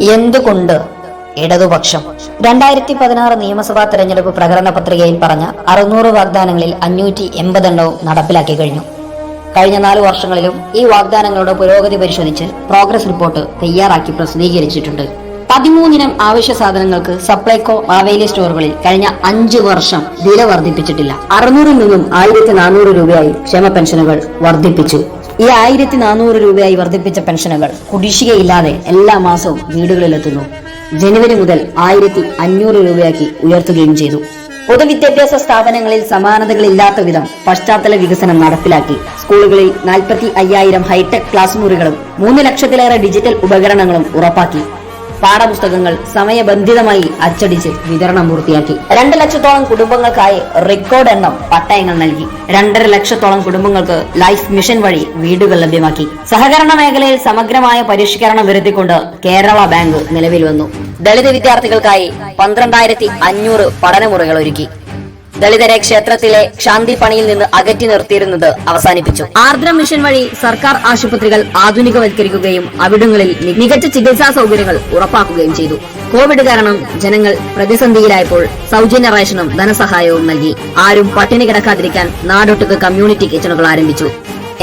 എന്തുകൊണ്ട്? ഇടതുപക്ഷം. രണ്ടായിരത്തി പതിനാറ് നിയമസഭാ തെരഞ്ഞെടുപ്പ് പ്രകടന പത്രികയിൽ പറഞ്ഞ അറുന്നൂറ് വാഗ്ദാനങ്ങളിൽ അഞ്ഞൂറ്റി എൺപതെണ്ണവും നടപ്പിലാക്കി കഴിഞ്ഞു. കഴിഞ്ഞ നാല് വർഷങ്ങളിലും ഈ വാഗ്ദാനങ്ങളുടെ പുരോഗതി പരിശോധിച്ച് പ്രോഗ്രസ് റിപ്പോർട്ട് തയ്യാറാക്കി പ്രസിദ്ധീകരിച്ചിട്ടുണ്ട്. പതിമൂന്നിനം ആവശ്യ സാധനങ്ങൾക്ക് സപ്ലൈകോ മാവേലി സ്റ്റോറുകളിൽ കഴിഞ്ഞ അഞ്ചു വർഷം വില വർദ്ധിപ്പിച്ചിട്ടില്ല. അറുന്നൂറിൽ നിന്നും ആയിരത്തി നാനൂറ് രൂപയായി ക്ഷേമ പെൻഷനുകൾ വർദ്ധിപ്പിച്ചു. ഈ ആയിരത്തി നാനൂറ് രൂപയായി വർദ്ധിപ്പിച്ച പെൻഷനുകൾ കുടിശ്ശികയില്ലാതെ എല്ലാ മാസവും വീടുകളിലെത്തുന്നു. ജനുവരി മുതൽ ആയിരത്തി അഞ്ഞൂറ് രൂപയാക്കി ഉയർത്തുകയും ചെയ്തു. പൊതുവിദ്യാഭ്യാസ സ്ഥാപനങ്ങളിൽ സമാനതകളില്ലാത്ത വിധം പശ്ചാത്തല വികസനം നടപ്പിലാക്കി. സ്കൂളുകളിൽ നാൽപ്പത്തി അയ്യായിരം ഹൈടെക് ക്ലാസ് മുറികളും മൂന്ന് ലക്ഷത്തിലേറെ ഡിജിറ്റൽ ഉപകരണങ്ങളും ഉറപ്പാക്കി. പാഠപുസ്തകങ്ങൾ സമയബന്ധിതമായി അച്ചടിച്ച് വിതരണം പൂർത്തിയാക്കി. രണ്ട് ലക്ഷത്തോളം കുടുംബങ്ങൾക്കായി റെക്കോർഡ് എണ്ണം പട്ടയങ്ങൾ നൽകി. രണ്ടര ലക്ഷത്തോളം കുടുംബങ്ങൾക്ക് ലൈഫ് മിഷൻ വഴി വീടുകൾ ലഭ്യമാക്കി. സഹകരണ മേഖലയിൽ സമഗ്രമായ പരിഷ്കരണം വരുത്തിക്കൊണ്ട് കേരള ബാങ്ക് നിലവിൽ വന്നു. ദളിത് വിദ്യാർത്ഥികൾക്കായി പന്ത്രണ്ടായിരത്തി അഞ്ഞൂറ് പഠനമുറികൾ ഒരുക്കി. ദളിതരെ ക്ഷേത്രത്തിലെ ശാന്തി പണിയിൽ നിന്ന് അകറ്റി നിർത്തിയിരുന്നത് അവസാനിപ്പിച്ചു. ആർദ്രം മിഷൻ വഴി സർക്കാർ ആശുപത്രികൾ ആധുനികവൽക്കരിക്കുകയും അവിടങ്ങളിൽ മികച്ച ചികിത്സാ സൗകര്യങ്ങൾ ഉറപ്പാക്കുകയും ചെയ്തു. കോവിഡ് കാരണം ജനങ്ങൾ പ്രതിസന്ധിയിലായപ്പോൾ സൗജന്യ റേഷനും ധനസഹായവും നൽകി. ആരും പട്ടിണി കിടക്കാതിരിക്കാൻ നാടൊട്ടുക്ക് കമ്മ്യൂണിറ്റി കിച്ചണുകൾ ആരംഭിച്ചു.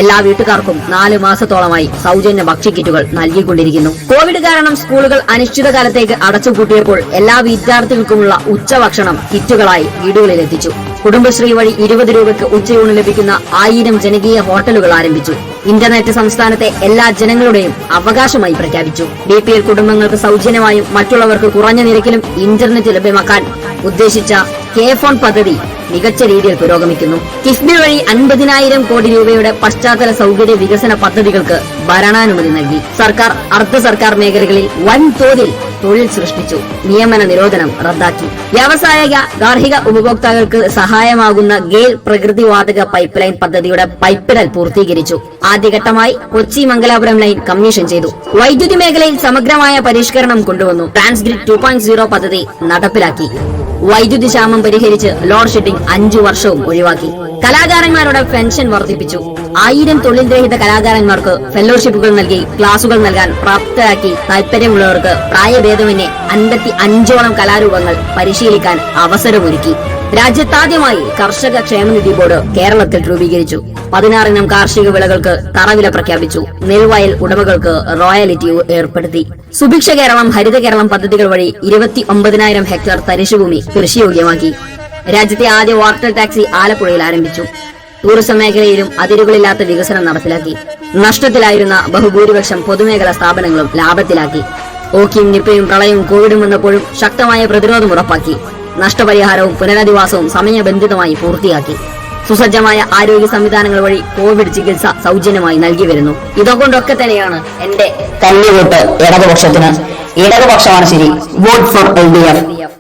എല്ലാ വീട്ടുകാർക്കും നാല് മാസത്തോളമായി സൗജന്യ ഭക്ഷ്യക്കിറ്റുകൾ നൽകിക്കൊണ്ടിരിക്കുന്നു. കോവിഡ് കാരണം സ്കൂളുകൾ അനിശ്ചിതകാലത്തേക്ക് അടച്ചുപൂട്ടിയപ്പോൾ എല്ലാ വിദ്യാർത്ഥികൾക്കുമുള്ള ഉച്ചഭക്ഷണം കിറ്റുകളായി വീടുകളിലെത്തിച്ചു. കുടുംബശ്രീ വഴി ഇരുപത് രൂപയ്ക്ക് ഉച്ചയൂണ് ലഭിക്കുന്ന ആയിരം ജനകീയ ഹോട്ടലുകൾ ആരംഭിച്ചു. ഇന്റർനെറ്റ് സംസ്ഥാനത്തെ എല്ലാ ജനങ്ങളുടെയും അവകാശമായി പ്രഖ്യാപിച്ചു. ബി പി എൽ കുടുംബങ്ങൾക്ക് സൗജന്യമായും മറ്റുള്ളവർക്ക് കുറഞ്ഞ നിരക്കിലും ഇന്റർനെറ്റ് ലഭ്യമാക്കാൻ ഉദ്ദേശിച്ച കെ ഫോൺ പദ്ധതി മികച്ച രീതിയിൽ പുരോഗമിക്കുന്നു. കിഫ്ബി വഴി അൻപതിനായിരം കോടി രൂപയുടെ പശ്ചാത്തല സൗകര്യ വികസന പദ്ധതികൾക്ക് ഭരണാനുമതി നൽകി. സർക്കാർ അർദ്ധ സർക്കാർ മേഖലകളിൽ വൻതോതിൽ തൊഴിൽ സൃഷ്ടിച്ചു. നിയമന നിരോധനം റദ്ദാക്കി. വ്യാവസായിക ഗാർഹിക ഉപഭോക്താക്കൾക്ക് സഹായമാകുന്ന ഗെയിൽ പ്രകൃതിവാതക പൈപ്പ് ലൈൻ പദ്ധതിയുടെ പൈപ്പിടൽ പൂർത്തീകരിച്ചു. ആദ്യഘട്ടമായി കൊച്ചി മംഗലാപുരം ലൈൻ കമ്മീഷൻ ചെയ്തു. വൈദ്യുതി മേഖലയിൽ സമഗ്രമായ പരിഷ്കരണം കൊണ്ടുവന്നു. ട്രാൻസ്ഗ്രിഡ് ടു പദ്ധതി നടപ്പിലാക്കി. വൈദ്യുതി ക്ഷാമം പരിഹരിച്ച് ലോഡ് ഷെഡിംഗ് അഞ്ചു വർഷവും ഒഴിവാക്കി. കലാകാരന്മാരുടെ പെൻഷൻ വർദ്ധിപ്പിച്ചു. ആയിരം തൊഴിൽ രഹിത കലാകാരന്മാർക്ക് ഫെലോഷിപ്പുകൾ നൽകി ക്ലാസുകൾ നൽകാൻ പ്രാപ്തരാക്കി താൽപര്യമുള്ളവർക്ക് പ്രായഭേദമന്യേ അൻപത്തി അഞ്ചോളം കലാരൂപങ്ങൾ പരിശീലിക്കാൻ അവസരമൊരുക്കി. രാജ്യത്താദ്യമായി കർഷക ക്ഷേമനിധി ബോർഡ് കേരളത്തിൽ രൂപീകരിച്ചു. പതിനാറിനം കാർഷിക വിളകൾക്ക് തറവില പ്രഖ്യാപിച്ചു. നെൽവയൽ ഉടമകൾക്ക് റോയലിറ്റി ഏർപ്പെടുത്തി. സുഭിക്ഷ കേരളം ഹരിത കേരളം പദ്ധതികൾ വഴി ഇരുപത്തി ഒമ്പതിനായിരം ഹെക്ടർ തരിശുഭൂമി കൃഷിയോഗ്യമാക്കി. രാജ്യത്തെ ആദ്യ വാട്ടർ ടാക്സി ആലപ്പുഴയിൽ ആരംഭിച്ചു. ടൂറിസം മേഖലയിലും അതിരുകളില്ലാത്ത വികസനം നടപ്പിലാക്കി. നഷ്ടത്തിലായിരുന്ന ബഹുഭൂരിപക്ഷം പൊതുമേഖലാ സ്ഥാപനങ്ങളും ലാഭത്തിലാക്കി. ഓക്കിയും നിപ്പയും പ്രളയവും കോവിഡും വന്നപ്പോഴും ശക്തമായ പ്രതിരോധം ഉറപ്പാക്കി. നഷ്ടപരിഹാരവും പുനരധിവാസവും സമയബന്ധിതമായി പൂർത്തിയാക്കി. സുസജ്ജമായ ആരോഗ്യ സംവിധാനങ്ങൾ വഴി കോവിഡ് ചികിത്സ സൗജന്യമായി നൽകി വരുന്നു. ഇതുകൊണ്ടൊക്കെ തന്നെയാണ് എന്റെ കല്ലുകൊട്ട് ഇടതുപക്ഷത്തിന്. ഇടതുപക്ഷമാണ് ശരി vote for L D F.